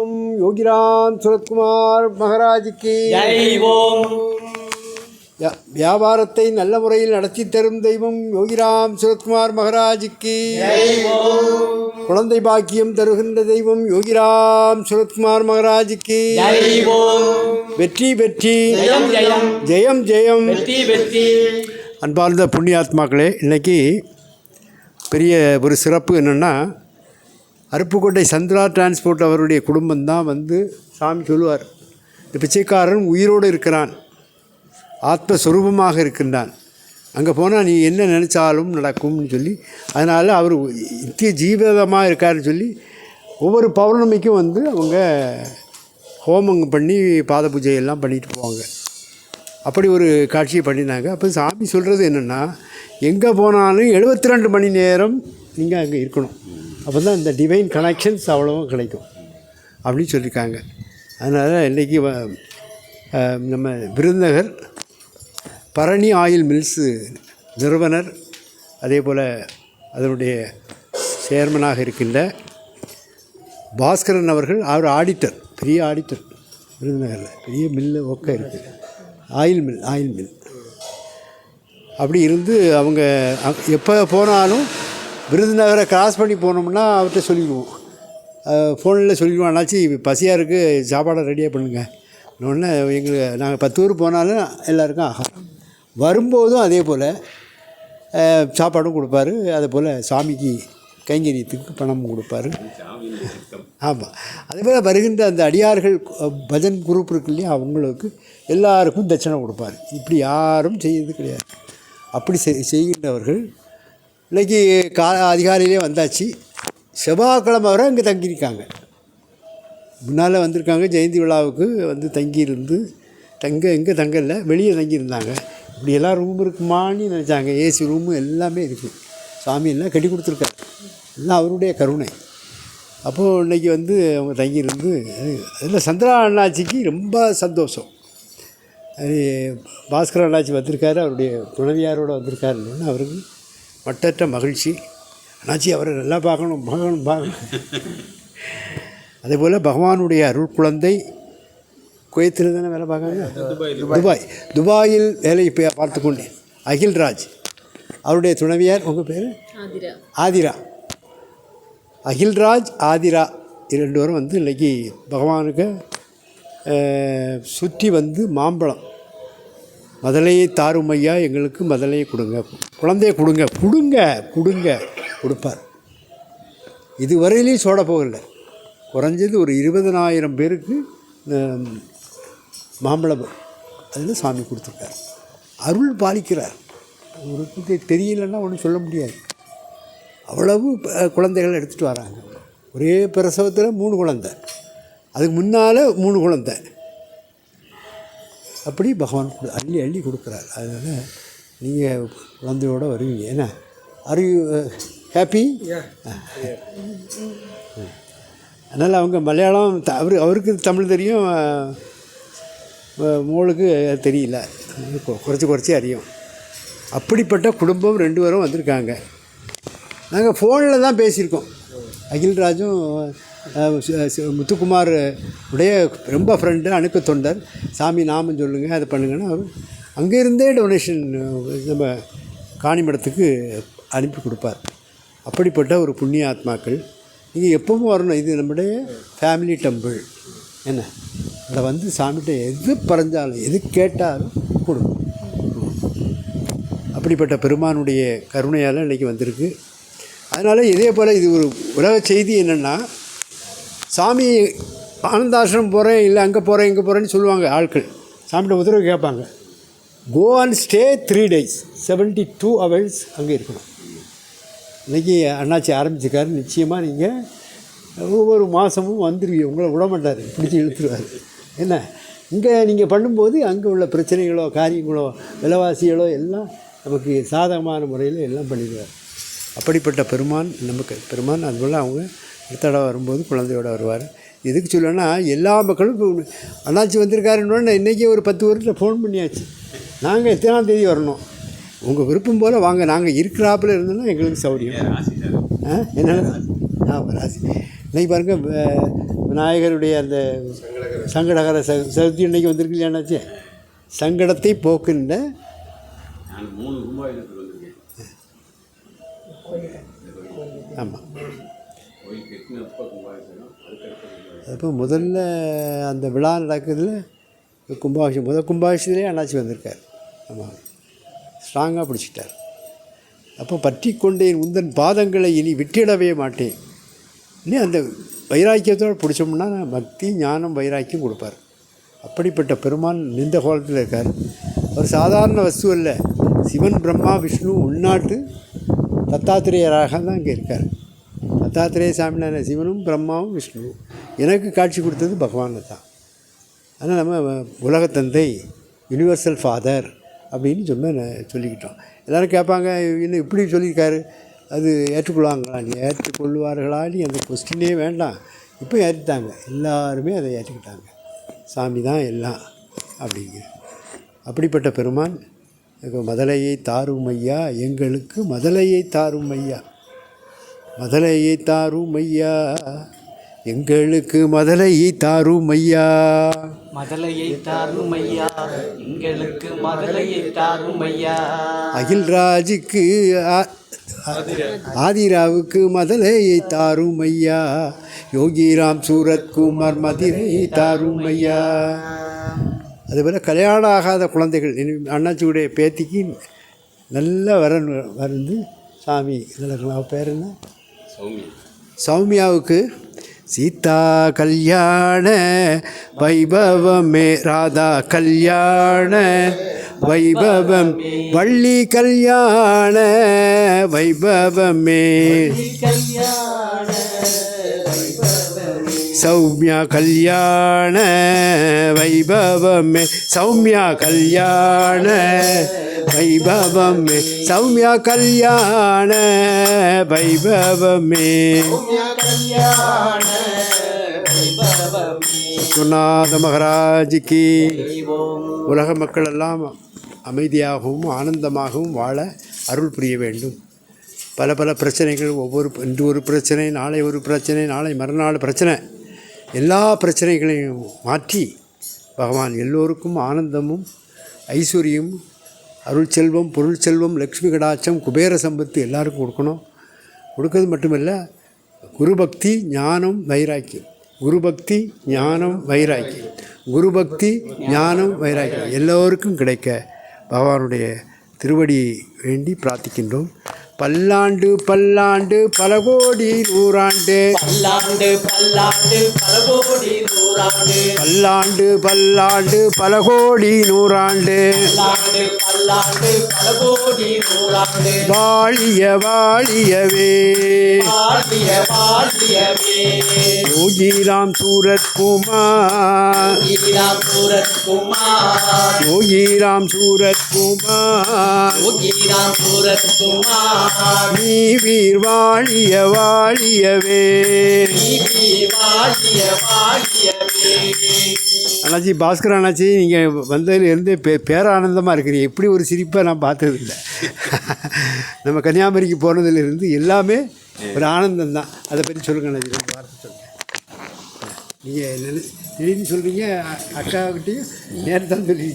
ஓம் யோகிராம் சுரத்குமார் மகாராஜுக்கு. வியாபாரத்தை நல்ல முறையில் நடத்தி தரும் தெய்வம் யோகிராம் சுரத்குமார் மகாராஜுக்கு. குழந்தை பாக்கியம் தருகின்ற தெய்வம் யோகிராம் சுரத்குமார் மகாராஜுக்கு. வெற்றி வெற்றி. ஜெயம் ஜெயம். ஜெயம் ஜெயம். வெற்றி வெற்றி. அன்பார்ந்த புண்ணியாத்மாக்களே இன்னைக்கு பெரிய ஒரு சிறப்பு என்னென்னா அருப்புக்கோட்டை சந்திரா டிரான்ஸ்போர்ட் அவருடைய குடும்பம் தான் வந்து சாமி சொல்லுவார் இந்த பிச்சைக்காரன் உயிரோடு இருக்கிறான் ஆத்மஸ்வரூபமாக இருக்கின்றான் அங்கே போனால் நீ என்ன நினச்சாலும் நடக்கும்னு சொல்லி அதனால் அவர் நித்திய ஜீவிதமாக இருக்காருன்னு சொல்லி ஒவ்வொரு பௌர்ணமிக்கும் வந்து அவங்க ஹோமம் பண்ணி பாத பூஜை எல்லாம் பண்ணிட்டு போவாங்க. அப்படி ஒரு காட்சியை பண்ணினாங்க அப்போ சாமி சொல்கிறது என்னென்னா எங்கே போனாலும் 72 ரெண்டு மணி நேரம் நீங்கள் அங்கே இருக்கணும். அப்போ தான் இந்த டிவைன் கனெக்ஷன்ஸ் அவ்வளோவும் கிடைக்கும். அப்படின்னு சொல்லியிருக்காங்க. அதனால் இன்றைக்கி வ- நம்ம விருந்தகர் பரணி ஆயில் மில்ஸு நிறுவனர் அதே போல் அதனுடைய சேர்மனாக இருக்கின்ற பாஸ்கரன் அவர்கள் அவர் ஆடிட்டர் பெரிய ஆடிட்டர் விருதுநகரில் பெரிய மில்லு ஒக்க இருக்குது ஆயில் மில் ஆயில் மில் அப்படி இருந்து அவங்க எப்போ போனாலும் விருதுநகரை கிராஸ் பண்ணி போனோம்னா அவர்கிட்ட சொல்லிடுவோம். ஃபோனில் சொல்லிடுவோம். அண்ணாச்சி பசியாக இருக்குது சாப்பாடை ரெடியாக பண்ணுங்கள் இன்னொன்று எங்களுக்கு நாங்கள் பத்து ஊர் போனாலும் எல்லாருக்கும் ஆகும் வரும்போதும் அதே போல் சாப்பாடும் கொடுப்பாரு. அதே போல் சாமிக்கு கைங்கரியத்துக்கு பணமும் கொடுப்பாரு. ஆமாம் அதே போல் வருகின்ற அந்த அடியார்கள் பஜன் குரூப் இருக்கு இல்லையா அவங்களுக்கு எல்லாருக்கும் தட்சணை கொடுப்பார். இப்படி யாரும் செய்யறது கிடையாது. அப்படி செய் செய்கின்றவர்கள் இன்னைக்கு கா அதிகாலையிலே வந்தாச்சு. செவ்வாய்க்கிழமை வரை அங்கே தங்கியிருக்காங்க. முன்னால் வந்திருக்காங்க ஜெயந்தி விழாவுக்கு வந்து தங்கியிருந்து தங்க எங்கே தங்கலை வெளியே தங்கியிருந்தாங்க. இப்படி எல்லாம் ரூம் இருக்குமான்னு நினச்சாங்க. ஏசி ரூமு எல்லாமே இருக்குது சாமி எல்லாம் கட்டி கொடுத்துருக்காரு. எல்லாம் அவருடைய கருணை. அப்போது இன்னைக்கு வந்து அவங்க தங்கியிருந்து அதில் சந்திரா அண்ணாச்சிக்கு ரொம்ப சந்தோஷம். அது பாஸ்கர் அண்ணாச்சி வந்திருக்காரு அவருடைய துணைவியாரோட வந்திருக்காருன்னு அவருக்கு மட்டற்ற மகிழ்ச்சி. அண்ணாச்சி அவரை நல்லா பார்க்கணும் பார்க்கணும் பார்க்கணும். அதே போல் பகவானுடைய அருள் குழந்தை குவைத்தில் தானே வேலை பார்க்காங்க துபாய். துபாயில் வேலை இப்போ பார்த்து கொண்டேன். அகில்ராஜ் அவருடைய துணைவியார் உங்கள் பேர்? ஆதிரா. ஆதிரா. அகில்ராஜ் ஆதிரா. இது ரெண்டு பேரும் வந்து இன்னைக்கு பகவானுக்கு சுற்றி வந்து மாம்பழம். மதலையை தாரும் ஐயா எங்களுக்கு மதலையை கொடுங்க. குழந்தைய கொடுங்க. கொடுங்க கொடுங்க கொடுப்பார். இதுவரையிலையும் சோட போகல. குறைஞ்சது ஒரு இருபதனாயிரம் பேருக்கு மாம்பழம் அதில் சாமி கொடுத்துருக்கார். அருள் பாலிக்கிறார். ஒரு தெரியலன்னா ஒன்றும் சொல்ல முடியாது. அவ்வளவு குழந்தைகள் எடுத்துகிட்டு வராங்க. ஒரே பிரசவத்தில் மூணு குழந்தை. அதுக்கு முன்னால் மூணு குழந்தை. அப்படி பகவான் அள்ளி அள்ளி கொடுக்குறார். அதனால் நீங்கள் குழந்தையோடு வருவீங்க. என்ன? ஆர் யூ ஹாப்பி அதனால் அவங்க மலையாளம் த- அவரு அவருக்கு தமிழ் தெரியும் மோளுக்கு தெரியல. குறைச்சி குறைச்சி அறியும். அப்படிப்பட்ட குடும்பம் ரெண்டு பேரும் வந்திருக்காங்க. நாங்கள் ஃபோனில் தான் பேசியிருக்கோம். அகில்ராஜும் முத்துக்குமார் உடைய ரொம்ப ஃப்ரெண்டு அணுக்க தொண்டர் சாமி நாமம் சொல்லுங்கள் அதை பண்ணுங்கன்னா அவர் அங்கேருந்தே டொனேஷன் நம்ம காணிமடத்துக்கு அனுப்பி கொடுப்பார். அப்படிப்பட்ட ஒரு புண்ணிய ஆத்மாக்கள். நீங்கள் எப்பவும் வரணும். இது நம்முடைய ஃபேமிலி டெம்பிள் என்ன? அதை வந்து சாமிகிட்ட எது பறஞ்சாலும் எது கேட்டாலும் கொடுக்கும் அப்படிப்பட்ட பெருமானுடைய கருணையால் இன்றைக்கி வந்திருக்கு. அதனால் இதே போல் இது ஒரு உலக செய்தி என்னென்னா சாமி ஆனந்தாசிரமம் போகிறேன் இல்லை அங்கே போகிறேன் இங்கே போகிறேன்னு சொல்லுவாங்க ஆட்கள். சாமிகிட்ட உத்தரவு கேட்பாங்க. Go and stay three days seventy two hours அங்கே இருக்கணும். இன்றைக்கி அண்ணாச்சி ஆரம்பிச்சிருக்காரு. நிச்சயமாக நீங்கள் ஒவ்வொரு மாதமும் வந்துடுவீங்க உங்களை விட மாட்டார். பிடிச்சி இழுத்துருவார். என்ன? இங்கே நீங்கள் பண்ணும்போது அங்கே உள்ள பிரச்சனைகளோ காரியங்களோ விலைவாசிகளோ எல்லாம் நமக்கு சாதகமான முறையில் எல்லாம் பண்ணிடுவார். அப்படிப்பட்ட பெருமான் நமக்கு. பெருமான் அதுபோல் அவங்க அடுத்த தடவை வரும்போது குழந்தையோட வருவார். எதுக்கு சொல்லணும்னா எல்லா மக்களும் அண்ணாச்சி வந்திருக்காருன்னு இன்றைக்கி ஒரு பத்து வருஷத்தில் ஃபோன் பண்ணியாச்சு. நாங்கள் எத்தனாம் தேதி வரணும்? உங்கள் விருப்பம் போல் வாங்க நாங்கள் இருக்கிறாப்புல இருந்தோன்னா எங்களுக்கு சௌரியம். ஆ? என்ன ஆ ராசி. இன்னைக்கு பாருங்கள் விநாயகருடைய அந்த சங்கடகர. ச சதுர்த்தி இன்னைக்கு வந்திருக்கு இல்லையாண்ணாச்சு சங்கடத்தை போக்குன்ற ஆமாம் அப்போ முதல்ல அந்த விழா நடக்குதுல கும்பாபிஷேகம். முதல் கும்பாபிஷத்துலேயே அண்ணாச்சி வந்திருக்கார். ஆமாம் ஸ்ட்ராங்காக பிடிச்சிட்டார். அப்போ பற்றி கொண்டேன் உந்தன் பாதங்களை இனி விட்டிடவே மாட்டேன். இனி அந்த வைராக்கியத்தோடு பிடிச்சோம்னா பக்தி ஞானம் வைராக்கியம் கொடுப்பார். அப்படிப்பட்ட பெருமான் நின்ற கோலத்தில் இருக்கார். ஒரு சாதாரண வஸ்து அல்ல. சிவன் பிரம்மா விஷ்ணு உள்நாட்டு தத்தாத்திரேயராக தான் இங்கே இருக்கார். தத்தாத்திரேய சாமியான சிவனும் பிரம்மாவும் விஷ்ணுவும். எனக்கு காட்சி கொடுத்தது பகவான் தான். ஆனால் நம்ம உலகத்தந்தை யுனிவர்சல் ஃபாதர் அப்படின்னு சொன்ன சொல்லிக்கிட்டோம். எல்லோரும் கேட்பாங்க இன்னும் இப்படி சொல்லியிருக்காரு? அது ஏற்றுக்கொள்வாங்களா? நீ ஏற்றுக்கொள்வார்களா? நீ அந்த கொஸ்டினே வேண்டாம். இப்போ ஏற்றுட்டாங்க எல்லாருமே அதை ஏற்றுக்கிட்டாங்க. சாமி தான் எல்லாம் அப்படிங்க அப்படிப்பட்ட பெருமான் இப்போ மதலையை தாரும் ஐயா எங்களுக்கு மதலையை தாரும் ஐயா. மதலையை தாரும் ஐயா. எங்களுக்கு மதலையை தாரும் ஐயா. மதலையை தாரும் ஐயா. எங்களுக்கு மதலையை தாரும் ஐயா. அகில்ராஜுக்கு ஆதிராவுக்கு மதலையை தாரும் ஐயா. யோகிராம் சூரத்குமார் மதுரையை தாரும் ஐயா. அதுபோல் கல்யாணம் ஆகாத குழந்தைகள் அண்ணாச்சியுடைய பேத்திக்கு நல்ல வரன் வந்து சாமி. நல்லா பேர் என்ன? சௌமி சௌமியாவுக்கு சீதா கல்யாண வைபவமே ராதா கல்யாண வைபவம் வள்ளி கல்யாண வைபவமே. கல்யாண. சௌமியா கல்யாண வைபவமே. சௌமியா கல்யாண வைபவமே. சௌமியா கல்யாண வைபவமே. சுநாத மகாராஜுக்கு உலக மக்கள் எல்லாம் அமைதியாகவும் ஆனந்தமாகவும் வாழ அருள் புரிய வேண்டும். பல பல பிரச்சனைகள் ஒவ்வொரு இன்று ஒரு பிரச்சனை நாளை ஒரு பிரச்சனை நாளை மறுநாள் பிரச்சனை. எல்லா பிரச்சனைகளையும் மாற்றி பகவான் எல்லோருக்கும் ஆனந்தமும் ஐஸ்வர்யமும் அருள் செல்வம் பொருள் செல்வம் லக்ஷ்மி கடாட்சம் குபேர சம்பத்து எல்லாருக்கும் கொடுக்கணும். கொடுக்கறது மட்டுமல்ல குருபக்தி ஞானம் வைராக்கியம். குருபக்தி ஞானம் வைராக்கியம். குருபக்தி ஞானம் வைராக்கியம். எல்லோருக்கும் கிடைக்க பகவானுடைய திருவடி வேண்டி பிரார்த்திக்கின்றோம். பல்லாண்டு பல்லாண்டு பல கோடி நூறாண்டு. பல்லாண்டு பல்லாண்டு பல கோடி நூறாண்டு. பல்லாண்டு பல்லாண்டு பல கோடி நூறாண்டு. பல்லாண்டு பல கோடி நூறாண்டு. வாழிய வாழியவே. வாழிய வாழியவே. யோகிராம் சூரத்குமார். ஈராம் சூரத்குமார். யோகிராம் சூரத்குமார். ஈராம் சூரத்குமார். நீ வீர் வாழிய வாழியவே. நீதி வாழிய வாழியவே. அண்ணாச்சி பாஸ்கர் அண்ணாச்சி நீங்கள் வந்ததுலேருந்து பே பேரானந்தமாக இருக்கிறீங்க. இப்படி ஒரு சிரிப்பை நான் பார்த்ததில்ல. நம்ம கன்னியாகுமரிக்கு போனதுலேருந்து எல்லாமே ஒரு ஆனந்தம் தான். அதை பற்றி சொல்லுங்க அண்ணாச்சி ரெண்டு வார்த்தை சொல்லுங்கள் நீங்கள் திடீர்னு சொல்கிறீங்க அக்காக்கிட்டையும் நேரத்தான் சொல்லி